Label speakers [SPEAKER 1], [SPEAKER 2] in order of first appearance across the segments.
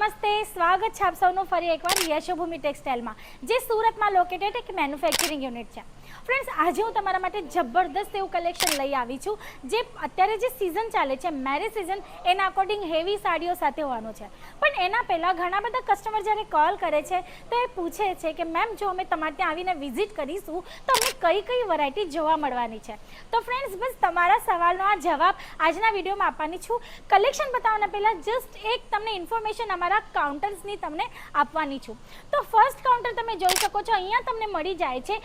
[SPEAKER 1] નમસ્તે, સ્વાગત છે આપ સૌનું ફરી એકવાર યશોભૂમિ ટેક્સટાઇલમાં જે સુરતમાં લોકેટેડ એક મેન્યુફેક્ચરિંગ યુનિટ છે. ફ્રેન્ડ્સ આજે હું તમારા માટે જબરદસ્ત એવું કલેક્શન લઈ આવી છું, જે અત્યારે જે સિઝન ચાલે છે મેરેજ સિઝન એના અકોર્ડિંગ હેવી સાડીઓ સાથે હોવાનું છે. પણ એના પહેલાં ઘણા બધા કસ્ટમર જ્યારે કોલ કરે છે, તો એ પૂછે છે કે મેમ જો અમે તમારે ત્યાં આવીને વિઝિટ કરીશું, તો અમે કઈ કઈ વેરાયટી જોવા મળવાની છે? તો ફ્રેન્ડ્સ બસ તમારા સવાલનો આ જવાબ આજના વિડીયોમાં આપવાની છું. કલેક્શન બતાવવાના પહેલાં જસ્ટ એક તમને ઇન્ફોર્મેશન અમારા કાઉન્ટર્સની તમને આપવાની છું. તો ફર્સ્ટ કાઉન્ટર તમે જોઈ શકો છો, અહીંયા તમને મળી જાય છે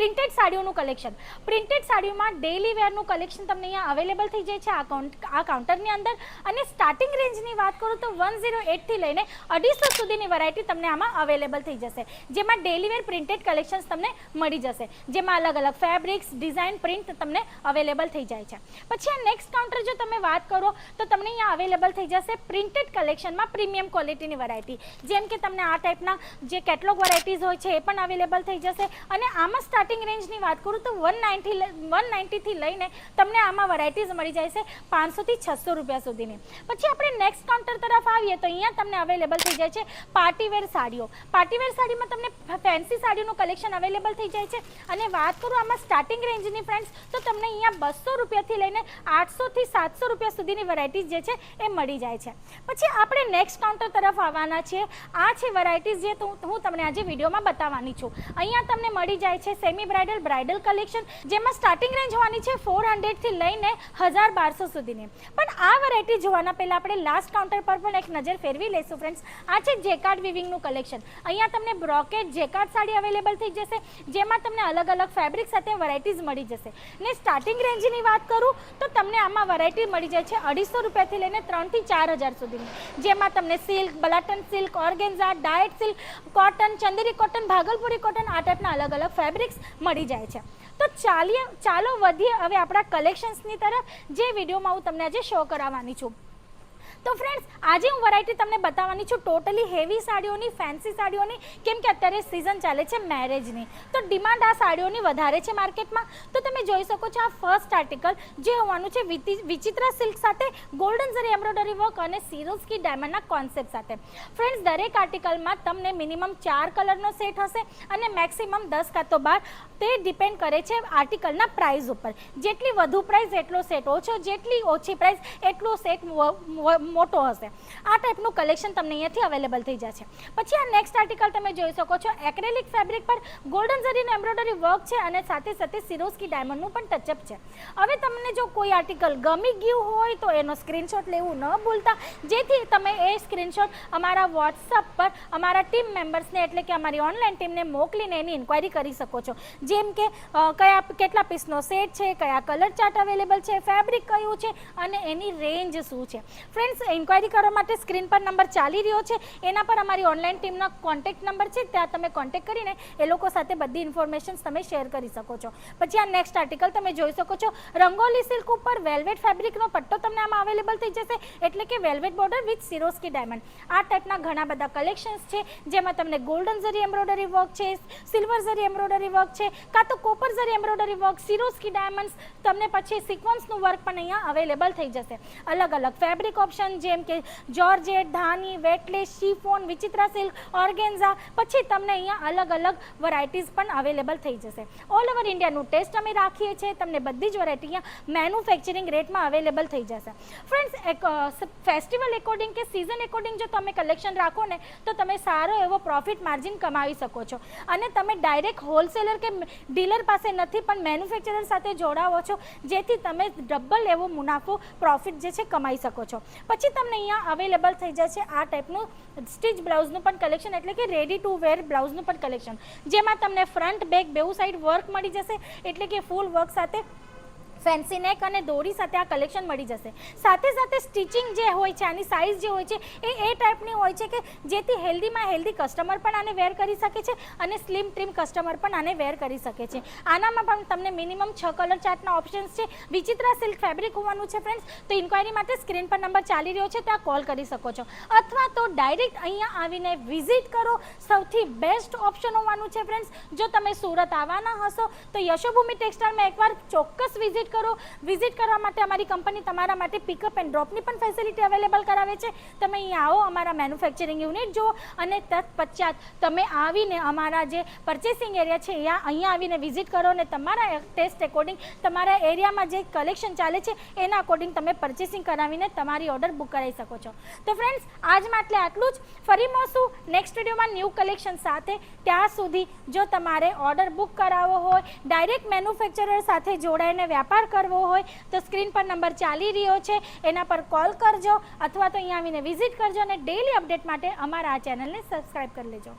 [SPEAKER 1] પ્રિન્ટેડ સાડીઓનું કલેક્શન. પ્રિન્ટેડ સાડીઓમાં ડેલી વેરનું કલેક્શન તમને અહીંયા અવેલેબલ થઈ જાય છે આ કાઉન્ટ આ કાઉન્ટરની અંદર. અને સ્ટાર્ટિંગ રેન્જની વાત કરું તો વન ઝીરો એટથી લઈને અઢીસો સુધીની વેરાયટી તમને આમાં અવેલેબલ થઈ જશે. જેમાં ડેલી વેર પ્રિન્ટેડ કલેક્શન્સ તમને મળી જશે. જેમાં અલગ અલગ ફેબ્રિક્સ ડિઝાઇન પ્રિન્ટ તમને અવેલેબલ થઈ જાય છે. પછી આ નેક્સ્ટ કાઉન્ટર જો તમે વાત કરો તો તમને અહીંયા અવેલેબલ થઈ જશે પ્રિન્ટેડ કલેક્શનમાં પ્રીમિયમ ક્વોલિટીની વેરાયટી જેમ કે તમને આ ટાઈપના જે કેટલોગ વેરાયટીઝ હોય છે એ પણ અવેલેબલ થઈ જશે. અને આમાં સ્ટાર્ટિંગ રેન્જની વાત કરું તો વન નાઇન્ટી વન નાઇન્ટીથી લઈને તમને આમાં વેરાયટીઝ મળી જાય છે પાંચસોથી છસો રૂપિયા સુધીની. પછી આપણે નેક્સ્ટ કાઉન્ટર તરફ આવીએ તો અહીંયા તમને અવેલેબલ થઈ જાય છે પાર્ટીવેર સાડીઓ. પાર્ટીવેર સાડીમાં તમને ફેન્સી સાડીનું કલેક્શન અવેલેબલ થઈ જાય છે. અને વાત કરું આમાં સ્ટાર્ટિંગ રેન્જની ફ્રેન્ડ્સ તો તમને અહીંયા બસો રૂપિયાથી લઈને આઠસોથી સાતસો રૂપિયા સુધીની વેરાયટીઝ જે છે એ મળી જાય છે. પછી આપણે નેક્સ્ટ કાઉન્ટર તરફ આવવાના છીએ. આ છે વેરાયટીઝ જે હું તમને આજે વિડીયોમાં બતાવવાની છું. અહીંયા તમને મળી જાય છે સેમી બ્રાઇડલ બ્રાઇડલ કલેક્શન, જેમાં સ્ટાર્ટિંગ રેન્જ હોવાની છે ફોર હંડ્રેડથી લઈને હજાર બારસો સુધીની. પણ આ વેરાયટી જોવાના પહેલાં આપણે લાસ્ટ કાઉન્ટર પર પણ એક નજર ફેરવી લઈશું ફ્રેન્ડ્સ આ છે જેકાર્ડ વિવિંગનું કલેક્શન. અહીંયા તમને બ્રોકેટ જેકાર્ડ સાડી અવેલેબલ થઈ જશે, જેમાં તમને અલગ અલગ ફેબ્રિક સાથે વેરાયટીઝ મળી જશે. ને સ્ટાર્ટિંગ રેન્જની વાત કરું, તો તમને આમાં વેરાયટી મળી જાય છે અઢીસો રૂપિયાથી લઈને ત્રણથી ચાર હજાર સુધીની. જેમાં તમને સિલ્ક બલાટન silk organza diet silk cotton Chanderi cotton Bhagalpuri cotton આ ટાઈપના અલગ અલગ ફેબ્રિક્સ મળી જાય છે. તો ચાલીએ ચાલો વધીએ હવે આપણા કલેક્શન્સની તરફ. જે વિડીયોમાં હું તમને આજે શો કરાવવાની છું. તો ફ્રેન્ડ્સ આજે હું વેરાયટી તમને બતાવવાની છું ટોટલી હેવી સાડીઓની ફેન્સી સાડીઓની, કેમ કે અત્યારે સિઝન ચાલે છે મેરેજની તો ડિમાન્ડ આ સાડીઓની વધારે છે માર્કેટમાં તો તમે જોઈ શકો છો આ ફર્સ્ટ આર્ટિકલ જે હોવાનું છે વિચિત્રા સિલ્ક સાથે ગોલ્ડન ઝરી એમ્બ્રોઇડરી વર્ક અને સિરોસ્કી ડાયમંડના કોન્સેપ્ટ સાથે. ફ્રેન્ડ્સ દરેક આર્ટિકલમાં તમને મિનિમમ ચાર કલરનો સેટ હશે અને મેક્સિમમ દસ કાં તો બાર. તે ડિપેન્ડ કરે છે આર્ટિકલના પ્રાઇસ ઉપર. જેટલી વધુ પ્રાઇસ એટલો સેટ ઓછો, જેટલી ઓછી પ્રાઇસ એટલો સેટ મોટો હશે. આ ટાઈપનું કલેક્શન તમને અહીંયાથી અવેલેબલ થઈ જશે. પછી આ નેક્સ્ટ આર્ટિકલ તમે જોઈ શકો છો. એક્રેલિક ફેબ્રિક પર ગોલ્ડન ઝરીનું એમ્બ્રોઇડરી વર્ક છે અને સાથે સાથે સિરોસ્કી ડાયમંડનું પણ ટચઅપ છે. હવે તમને જો કોઈ આર્ટિકલ ગમી ગયું હોય તો એનો સ્ક્રીનશોટ લેવું ન ભૂલતા. જેથી તમે એ સ્ક્રીનશોટ અમારા વોટ્સઅપ પર અમારા ટીમ મેમ્બર્સને એટલે કે અમારી ઓનલાઈન ટીમને મોકલીને એની ઇન્ક્વાયરી કરી શકો છો. જેમ કે કયા કેટલા પીસનો સેટ છે, કયા કલર ચાર્ટ અવેલેબલ છે ફેબ્રિક કયું છે અને એની રેન્જ શું છે. ફ્રેન્ડ્સ ઇન્ક્વાયરી કરવા માટે સ્ક્રીન પર નંબર ચાલી રહ્યો છે. એના પર અમારી ઓનલાઈન ટીમનો કોન્ટેક્ટ નંબર છે. ત્યાં તમે કોન્ટેક્ટ કરીને એ લોકો સાથે બધી ઇન્ફોર્મેશન્સ તમે શેર કરી શકો છો. પછી આ નેક્સ્ટ આર્ટિકલ તમે જોઈ શકો છો. રંગોલી સિલ્ક ઉપર વેલ્વેટ ફેબ્રિકનો પટ્ટો તમને આમાં અવેલેબલ થઈ જશે. એટલે કે velvet border with Swarovski diamond આ ટાઈપના ઘણા બધા કલેક્શન્સ છે. જેમાં તમને ગોલ્ડન ઝરી એમ્બ્રોઇડરી વર્ક છે સિલ્વર ઝરી એમ્બ્રોઇડરી વર્ક છે કાં તો copper zari embroidery work Swarovski diamonds તમને પછી સિક્વન્સનું વર્ક પણ અહીંયા અવેલેબલ થઈ જશે. અલગ અલગ ફેબ્રિક ઓપ્શન જેમ કે જોર્જેટ ધાની weightless chiffon Vichitra silk organza પછી તમને અહીંયા અલગ અલગ વેરાયટીઝ પણ અવેલેબલ થઈ જશે. ઓલ ઓવર ઇન્ડિયાનું ટેસ્ટ અમે રાખીએ છીએ, તમને બધી જ વેરાયટી અહીંયા મેન્યુફેક્ચરિંગ રેટમાં અવેલેબલ થઈ જશે. ફ્રેન્ડ્સ એક ફેસ્ટિવલ એકોર્ડિંગ કે સિઝન એકોર્ડિંગ જો તમે કલેક્શન રાખો ને, તો તમે સારો એવો પ્રોફિટ માર્જિન કમાવી શકો છો. અને તમે ડાયરેક્ટ હોલસેલર કે ડીલર પાસે નથી, પણ મેન્યુફેક્ચરર સાથે જોડાવો છો, જેથી તમે ડબલ એવો મુનાફો પ્રોફિટ જે છે, કમાઈ શકો છો. પછી તમને અહીંયા અવેલેબલ થઈ જશે આ ટાઈપનું સ્ટીચ બ્લાઉઝનું પણ કલેક્શન એટલે કે રેડી ટુ વેર બ્લાઉઝનું પણ કલેક્શન જેમાં તમને ફ્રન્ટ બેક બેઉ સાઈડ વર્ક મળી જશે, એટલે કે ફૂલ વર્ક સાથે ફેન્સી નેક અને દોરી સાથે આ કલેક્શન મળી જશે. સાથે સાથે સ્ટિચિંગ જે હોય છે, આની સાઇઝ જે હોય છે, એ એ ટાઈપની હોય છે કે જેથી હેલ્ધીમાં હેલ્ધી કસ્ટમર પણ આને વેર કરી શકે છે અને સ્લિમ ટ્રીમ કસ્ટમર પણ આને વેર કરી શકે છે. આનામાં પણ તમને મિનિમમ છ કલર ચાર્ટના ઓપ્શન્સ છે. વિચિત્રા સિલ્ક ફેબ્રિક હોવાનું છે ફ્રેન્ડ્સ તો ઇન્ક્વાયરી માટે સ્ક્રીન પર નંબર ચાલી રહ્યો છે, ત્યાં કોલ કરી શકો છો. અથવા તો ડાયરેક્ટ અહીંયા આવીને વિઝિટ કરો. સૌથી બેસ્ટ ઓપ્શન હોવાનું છે ફ્રેન્ડ્સ જો તમે સુરત આવવાના હશો, તો યશોભૂમિ ટેક્સટાઇલમાં એકવાર ચોક્કસ વિઝિટ વિઝિટ કરો. વિઝિટ કરવા માટે અમારી કંપની તમારા માટે પિકઅપ એન્ડ ડ્રોપની પણ ફેસિલિટી અવેલેબલ કરાવે છે. તમે અહીંયા આવો, અમારા મેન્યુફેક્ચરિંગ યુનિટ જુઓ અને તત્પશ્ચાત તમે આવીને અમારા જે પરચેસિંગ એરિયા છે અહીંયા અહીંયા આવીને વિઝિટ કરો અને તમારા ટેસ્ટ એકોર્ડિંગ તમારા એરિયામાં જે કલેક્શન ચાલે છે, એના અકોર્ડિંગ તમે પરચેસિંગ કરાવીને તમારી ઓર્ડર બુક કરાવી શકો છો. તો ફ્રેન્ડ્સ આજ માટે આટલું જ. ફરી મળશું નેક્સ્ટ વિડીયોમાં ન્યૂ કલેક્શન સાથે. ત્યાં સુધી જો તમારે ઓર્ડર બુક કરાવવો હોય ડાયરેક્ટ મેન્યુફેક્ચરર સાથે જોડાઈને વ્યાપાર કરવો હોય તો સ્ક્રીન પર નંબર ચાલી રહ્યો છે. એના પર કોલ કરજો અથવા તો અહીંયા આવીને વિઝિટ કરજો અને ડેલી અપડેટ માટે અમારા આ ચેનલને સબસ્ક્રાઈબ કરી લેજો.